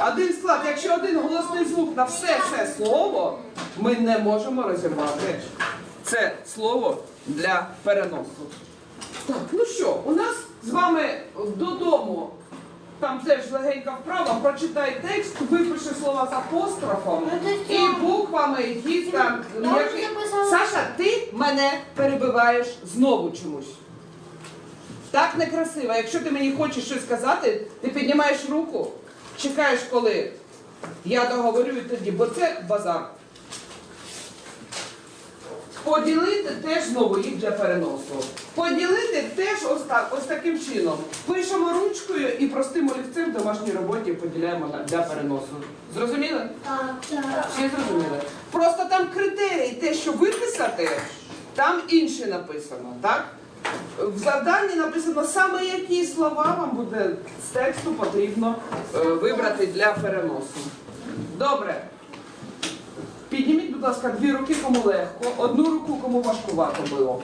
Один склад, якщо один голосний звук на все це слово, ми не можемо розірвати це слово для переносу. Так, ну що, у нас з вами додому. Там теж легенька вправа, прочитай текст, випиши слова з апострофом Ну, і буквами їх там. Саша, ти мене перебиваєш знову чомусь. Так некрасиво. Якщо ти мені хочеш щось сказати, ти піднімаєш руку, чекаєш, коли я договорю і тоді, бо це базар. Поділити теж знову їх для переносу. Поділити теж ось так, ось таким чином. Пишемо ручкою і простим олівцем в домашній роботі поділяємо для переносу. Зрозуміли? Так, так. Всі зрозуміли? Просто там критерії, те, що виписати, там інше написано, так? В завданні написано саме які слова вам буде з тексту потрібно е, вибрати для переносу. Добре. Підніміть, будь ласка, дві руки, кому легко, одну руку, кому важкувато було.